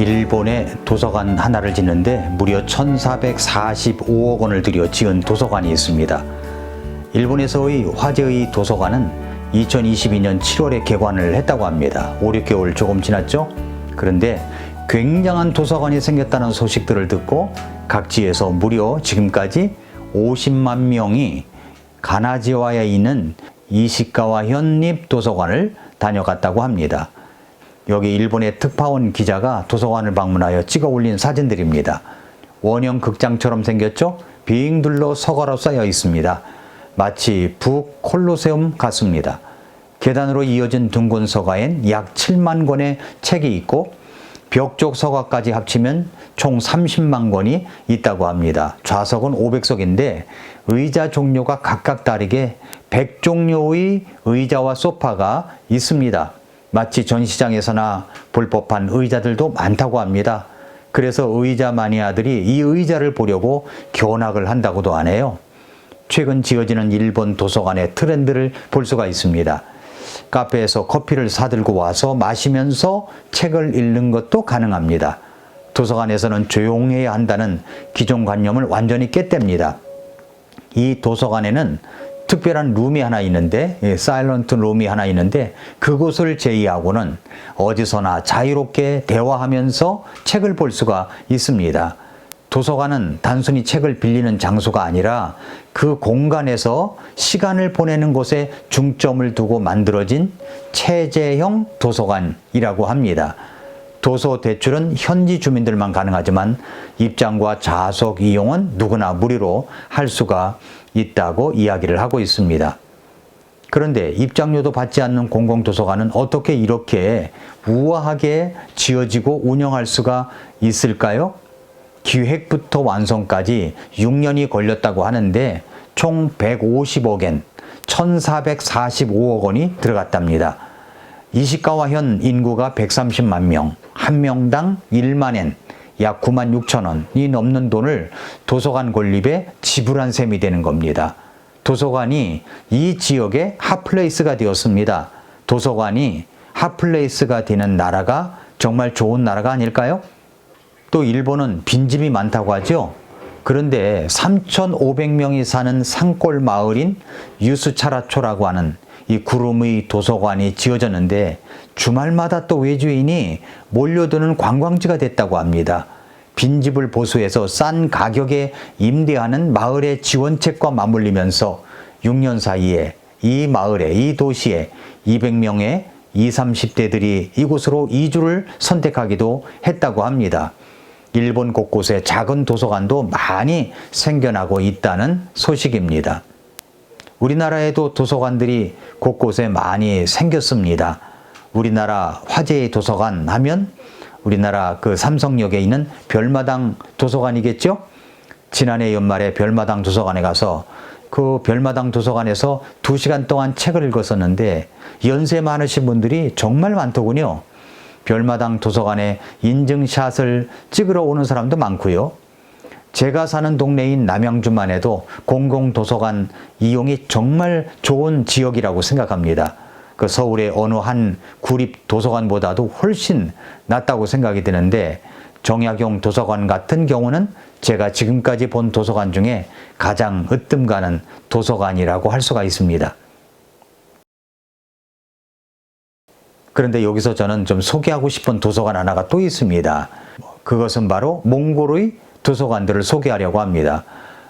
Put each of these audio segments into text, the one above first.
일본의 도서관 하나를 짓는데 무려 1445억 원을 들여 지은 도서관이 있습니다. 일본에서의 화제의 도서관은 2022년 7월에 개관을 했다고 합니다. 5, 6개월 조금 지났죠? 그런데 굉장한 도서관이 생겼다는 소식들을 듣고 각지에서 무려 지금까지 50만 명이 가나지와에 있는 이시카와 현립 도서관을 다녀갔다고 합니다. 여기 일본의 특파원 기자가 도서관을 방문하여 찍어 올린 사진들입니다. 원형 극장처럼 생겼죠? 비행들로 서가로 쌓여 있습니다. 마치 북 콜로세움 같습니다. 계단으로 이어진 둥근 서가엔 약 7만 권의 책이 있고 벽 쪽 서가까지 합치면 총 30만 권이 있다고 합니다. 좌석은 500석인데 의자 종류가 각각 다르게 100종류의 의자와 소파가 있습니다. 마치 전시장에서나 볼 법한 의자들도 많다고 합니다. 그래서 의자 마니아들이 이 의자를 보려고 견학을 한다고도 하네요. 최근 지어지는 일본 도서관의 트렌드를 볼 수가 있습니다. 카페에서 커피를 사들고 와서 마시면서 책을 읽는 것도 가능합니다. 도서관에서는 조용해야 한다는 기존 관념을 완전히 깼답니다. 이 도서관에는 특별한 룸이 하나 있는데, 예, 사일런트 룸이 하나 있는데, 그곳을 제외하고는 어디서나 자유롭게 대화하면서 책을 볼 수가 있습니다. 도서관은 단순히 책을 빌리는 장소가 아니라 그 공간에서 시간을 보내는 곳에 중점을 두고 만들어진 체제형 도서관이라고 합니다. 도서 대출은 현지 주민들만 가능하지만 입장과 좌석 이용은 누구나 무료로 할 수가 있다고 이야기를 하고 있습니다. 그런데 입장료도 받지 않는 공공도서관은 어떻게 이렇게 우아하게 지어지고 운영할 수가 있을까요? 기획부터 완성까지 6년이 걸렸다고 하는데 총 150억엔 1445억 원이 들어갔답니다. 이시카와 현 인구가 130만 명, 한 명당 1만엔 약 9만 6천 원이 넘는 돈을 도서관 건립에 지불한 셈이 되는 겁니다. 도서관이 이 지역의 핫플레이스가 되었습니다. 도서관이 핫플레이스가 되는 나라가 정말 좋은 나라가 아닐까요? 또 일본은 빈집이 많다고 하죠. 그런데 3,500명이 사는 산골 마을인 유스차라초라고 하는 이 구름의 도서관이 지어졌는데 주말마다 또 외주인이 몰려드는 관광지가 됐다고 합니다. 빈집을 보수해서 싼 가격에 임대하는 마을의 지원책과 맞물리면서 6년 사이에 이 마을에, 이 도시에 200명의 20, 30대들이 이곳으로 이주를 선택하기도 했다고 합니다. 일본 곳곳에 작은 도서관도 많이 생겨나고 있다는 소식입니다. 우리나라에도 도서관들이 곳곳에 많이 생겼습니다. 우리나라 화제의 도서관 하면 우리나라 그 삼성역에 있는 별마당 도서관이겠죠? 지난해 연말에 별마당 도서관에 가서 그 별마당 도서관에서 두 시간 동안 책을 읽었었는데 연세 많으신 분들이 정말 많더군요. 별마당 도서관에 인증샷을 찍으러 오는 사람도 많고요. 제가 사는 동네인 남양주만 해도 공공도서관 이용이 정말 좋은 지역이라고 생각합니다. 그 서울의 어느 한 구립 도서관보다도 훨씬 낫다고 생각이 드는데 정약용 도서관 같은 경우는 제가 지금까지 본 도서관 중에 가장 으뜸 가는 도서관이라고 할 수가 있습니다. 그런데 여기서 저는 좀 소개하고 싶은 도서관 하나가 또 있습니다. 그것은 바로 몽골의 도서관들을 소개하려고 합니다.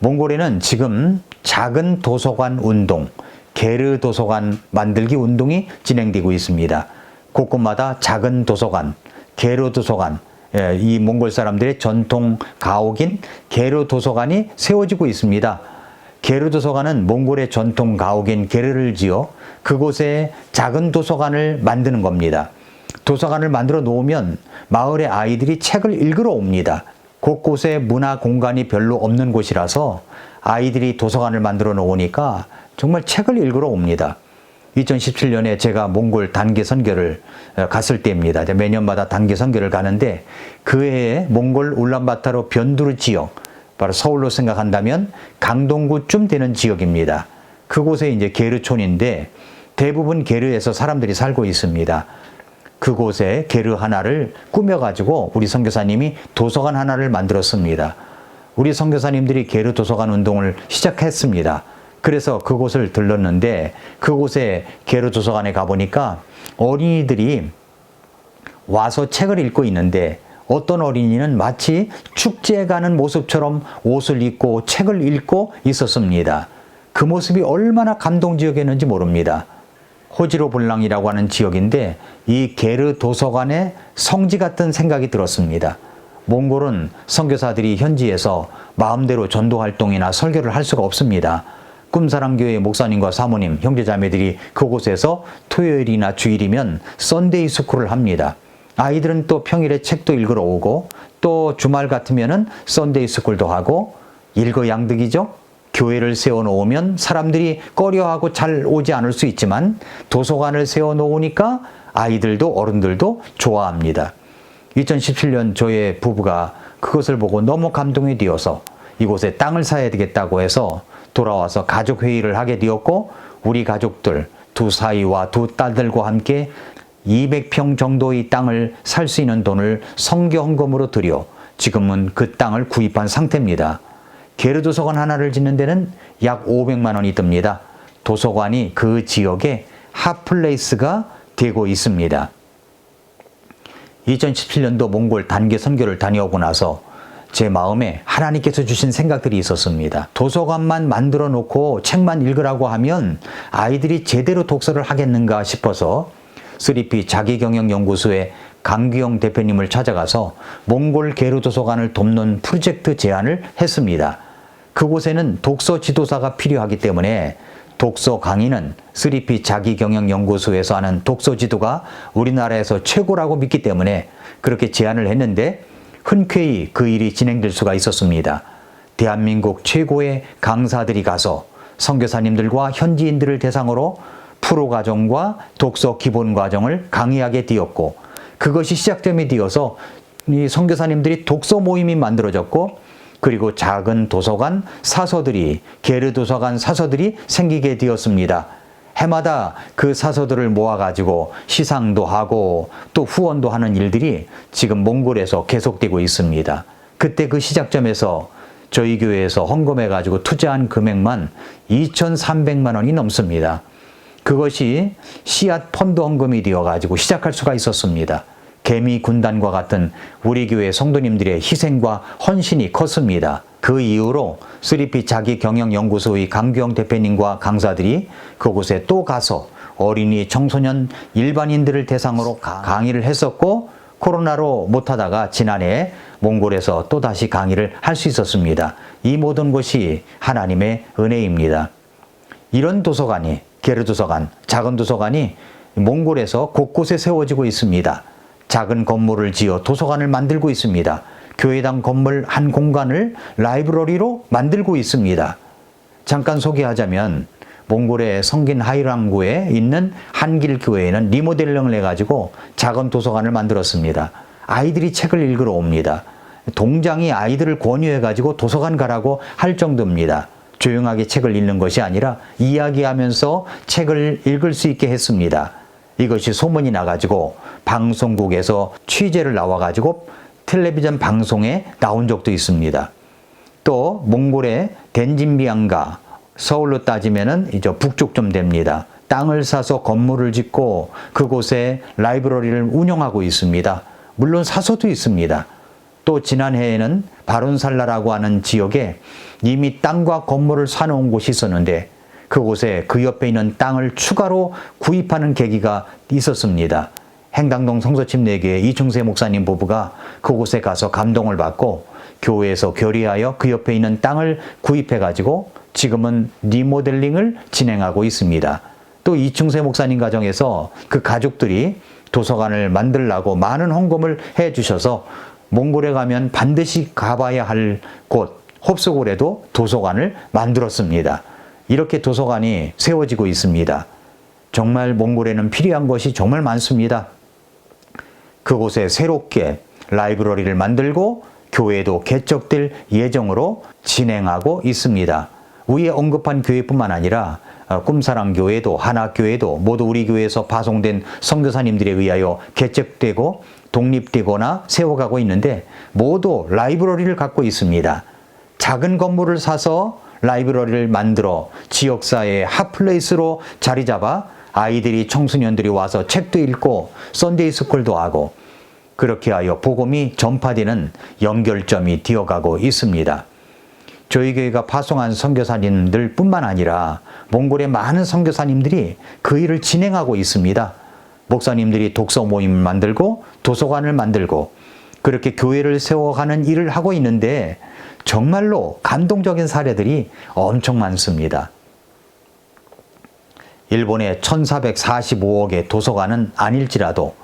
몽골에는 지금 작은 도서관 운동, 게르 도서관 만들기 운동이 진행되고 있습니다. 곳곳마다 작은 도서관, 게르 도서관, 예, 이 몽골 사람들의 전통 가옥인 게르 도서관이 세워지고 있습니다. 게르 도서관은 몽골의 전통 가옥인 게르를 지어 그곳에 작은 도서관을 만드는 겁니다. 도서관을 만들어 놓으면 마을의 아이들이 책을 읽으러 옵니다. 곳곳에 문화 공간이 별로 없는 곳이라서 아이들이 도서관을 만들어 놓으니까 정말 책을 읽으러 옵니다. 2017년에 제가 몽골 단기 선교를 갔을 때입니다. 매년마다 단기 선교를 가는데 그 해에 몽골 울란바타르 변두르 지역, 바로 서울로 생각한다면 강동구쯤 되는 지역입니다. 그곳에 이제 게르촌인데 대부분 게르에서 사람들이 살고 있습니다. 그곳에 게르 하나를 꾸며가지고 우리 선교사님이 도서관 하나를 만들었습니다. 우리 선교사님들이 게르 도서관 운동을 시작했습니다. 그래서 그곳을 들렀는데 그곳에 게르 도서관에 가보니까 어린이들이 와서 책을 읽고 있는데 어떤 어린이는 마치 축제에 가는 모습처럼 옷을 입고 책을 읽고 있었습니다. 그 모습이 얼마나 감동지역이었는지 모릅니다. 호지로 볼랑이라고 하는 지역인데 이 게르 도서관의 성지 같은 생각이 들었습니다. 몽골은 선교사들이 현지에서 마음대로 전도 활동이나 설교를 할 수가 없습니다. 꿈사랑교회 목사님과 사모님, 형제자매들이 그곳에서 토요일이나 주일이면 썬데이 스쿨을 합니다. 아이들은 또 평일에 책도 읽으러 오고 또 주말 같으면은 썬데이 스쿨도 하고 일거양득이죠. 교회를 세워 놓으면 사람들이 꺼려하고 잘 오지 않을 수 있지만 도서관을 세워 놓으니까 아이들도 어른들도 좋아합니다. 2017년 저의 부부가 그것을 보고 너무 감동이 되어서 이곳에 땅을 사야 되겠다고 해서 돌아와서 가족 회의를 하게 되었고 우리 가족들 두 사이와 두 딸들과 함께 200평 정도의 땅을 살 수 있는 돈을 성교 헌금으로 들여 지금은 그 땅을 구입한 상태입니다. 게르 도서관 하나를 짓는 데는 약 500만 원이 듭니다. 도서관이 그 지역의 핫플레이스가 되고 있습니다. 2017년도 몽골 단계 선교를 다녀오고 나서 제 마음에 하나님께서 주신 생각들이 있었습니다. 도서관만 만들어 놓고 책만 읽으라고 하면 아이들이 제대로 독서를 하겠는가 싶어서 3P 자기경영연구소의 강규영 대표님을 찾아가서 몽골 게르 도서관을 돕는 프로젝트 제안을 했습니다. 그곳에는 독서 지도사가 필요하기 때문에 독서 강의는 3P 자기경영연구소에서 하는 독서 지도가 우리나라에서 최고라고 믿기 때문에 그렇게 제안을 했는데 흔쾌히 그 일이 진행될 수가 있었습니다. 대한민국 최고의 강사들이 가서 선교사님들과 현지인들을 대상으로 프로 과정과 독서 기본 과정을 강의하게 되었고 그것이 시작점이 되어서 이 선교사님들이 독서 모임이 만들어졌고 그리고 작은 도서관 사서들이 게르 도서관 사서들이 생기게 되었습니다. 해마다 그 사서들을 모아가지고 시상도 하고 또 후원도 하는 일들이 지금 몽골에서 계속되고 있습니다. 그때 그 시작점에서 저희 교회에서 헌금해가지고 투자한 금액만 2,300만 원이 넘습니다. 그것이 씨앗 펀드 헌금이 되어가지고 시작할 수가 있었습니다. 개미 군단과 같은 우리 교회 성도님들의 희생과 헌신이 컸습니다. 그 이후로 3P 자기 경영 연구소의 강규영 대표님과 강사들이 그곳에 또 가서 어린이, 청소년, 일반인들을 대상으로 강의를 했었고 코로나로 못하다가 지난해 몽골에서 또다시 강의를 할 수 있었습니다. 이 모든 것이 하나님의 은혜입니다. 이런 도서관이 게르 도서관, 작은 도서관이 몽골에서 곳곳에 세워지고 있습니다. 작은 건물을 지어 도서관을 만들고 있습니다. 교회당 건물 한 공간을 라이브러리로 만들고 있습니다. 잠깐 소개하자면 몽골의 성긴 하이랑구에 있는 한길 교회에는 리모델링을 해가지고 작은 도서관을 만들었습니다. 아이들이 책을 읽으러 옵니다. 동장이 아이들을 권유해가지고 도서관 가라고 할 정도입니다. 조용하게 책을 읽는 것이 아니라 이야기하면서 책을 읽을 수 있게 했습니다. 이것이 소문이 나가지고 방송국에서 취재를 나와가지고 텔레비전 방송에 나온 적도 있습니다. 또 몽골의 덴진비안가 서울로 따지면은 이제 북쪽 좀 됩니다. 땅을 사서 건물을 짓고 그곳에 라이브러리를 운영하고 있습니다. 물론 사서도 있습니다. 또 지난해에는 바론살라라고 하는 지역에 이미 땅과 건물을 사놓은 곳이 있었는데 그곳에 그 옆에 있는 땅을 추가로 구입하는 계기가 있었습니다. 행당동 성서집 4개 이충세 목사님 부부가 그곳에 가서 감동을 받고 교회에서 결의하여 그 옆에 있는 땅을 구입해 가지고 지금은 리모델링을 진행하고 있습니다. 또 이충세 목사님 가정에서 그 가족들이 도서관을 만들라고 많은 헌금을 해 주셔서 몽골에 가면 반드시 가봐야 할 곳 홉스골에도 도서관을 만들었습니다. 이렇게 도서관이 세워지고 있습니다. 정말 몽골에는 필요한 것이 정말 많습니다. 그곳에 새롭게 라이브러리를 만들고 교회도 개척될 예정으로 진행하고 있습니다. 위에 언급한 교회뿐만 아니라 어, 꿈사랑 교회도 하나 교회도 모두 우리 교회에서 파송된 선교사님들에 의하여 개척되고 독립되거나 세워가고 있는데 모두 라이브러리를 갖고 있습니다. 작은 건물을 사서 라이브러리를 만들어 지역사회의 핫플레이스로 자리 잡아 아이들이 청소년들이 와서 책도 읽고 썬데이 스쿨도 하고 그렇게 하여 복음이 전파되는 연결점이 되어가고 있습니다. 저희 교회가 파송한 선교사님들 뿐만 아니라 몽골의 많은 선교사님들이 그 일을 진행하고 있습니다. 목사님들이 독서 모임을 만들고 도서관을 만들고 그렇게 교회를 세워가는 일을 하고 있는데 정말로 감동적인 사례들이 엄청 많습니다. 일본의 1445억의 도서관은 아닐지라도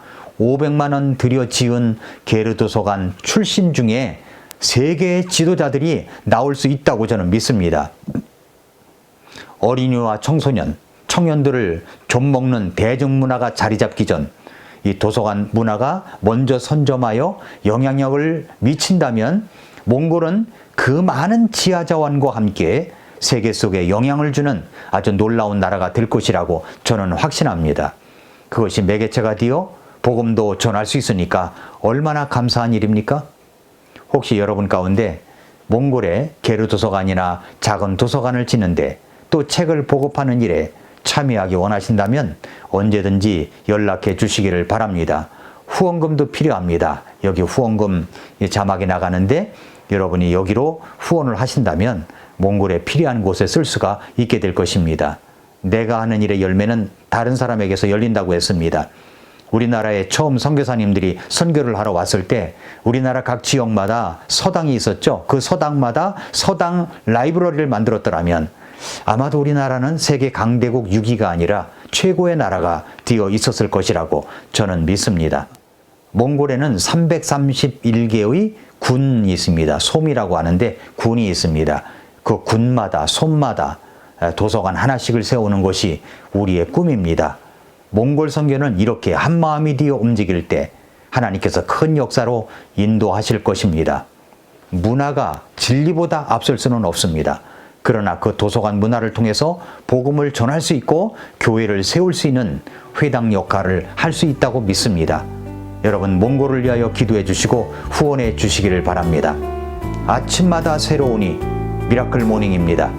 500만 원 들여 지은 게르 도서관 출신 중에 세계의 지도자들이 나올 수 있다고 저는 믿습니다. 어린이와 청소년, 청년들을 좀먹는 대중문화가 자리 잡기 전 이 도서관 문화가 먼저 선점하여 영향력을 미친다면 몽골은 그 많은 지하 자원과 함께 세계 속에 영향을 주는 아주 놀라운 나라가 될 것이라고 저는 확신합니다. 그것이 매개체가 되어 복음도 전할 수 있으니까 얼마나 감사한 일입니까? 혹시 여러분 가운데 몽골에 게르 도서관이나 작은 도서관을 짓는데 또 책을 보급하는 일에 참여하기 원하신다면 언제든지 연락해 주시기를 바랍니다. 후원금도 필요합니다. 여기 후원금 자막이 나가는데 여러분이 여기로 후원을 하신다면 몽골에 필요한 곳에 쓸 수가 있게 될 것입니다. 내가 하는 일의 열매는 다른 사람에게서 열린다고 했습니다. 우리나라에 처음 선교사님들이 선교를 하러 왔을 때 우리나라 각 지역마다 서당이 있었죠. 그 서당마다 서당 라이브러리를 만들었더라면 아마도 우리나라는 세계 강대국 6위가 아니라 최고의 나라가 되어 있었을 것이라고 저는 믿습니다. 몽골에는 331개의 군이 있습니다. 솜이라고 하는데 군이 있습니다. 그 군마다 솜마다 도서관 하나씩을 세우는 것이 우리의 꿈입니다. 몽골 선교는 이렇게 한 마음이 되어 움직일 때 하나님께서 큰 역사로 인도하실 것입니다. 문화가 진리보다 앞설 수는 없습니다. 그러나 그 도서관 문화를 통해서 복음을 전할 수 있고 교회를 세울 수 있는 회당 역할을 할 수 있다고 믿습니다. 여러분 몽골을 위하여 기도해 주시고 후원해 주시기를 바랍니다. 아침마다 새로우니 미라클 모닝입니다.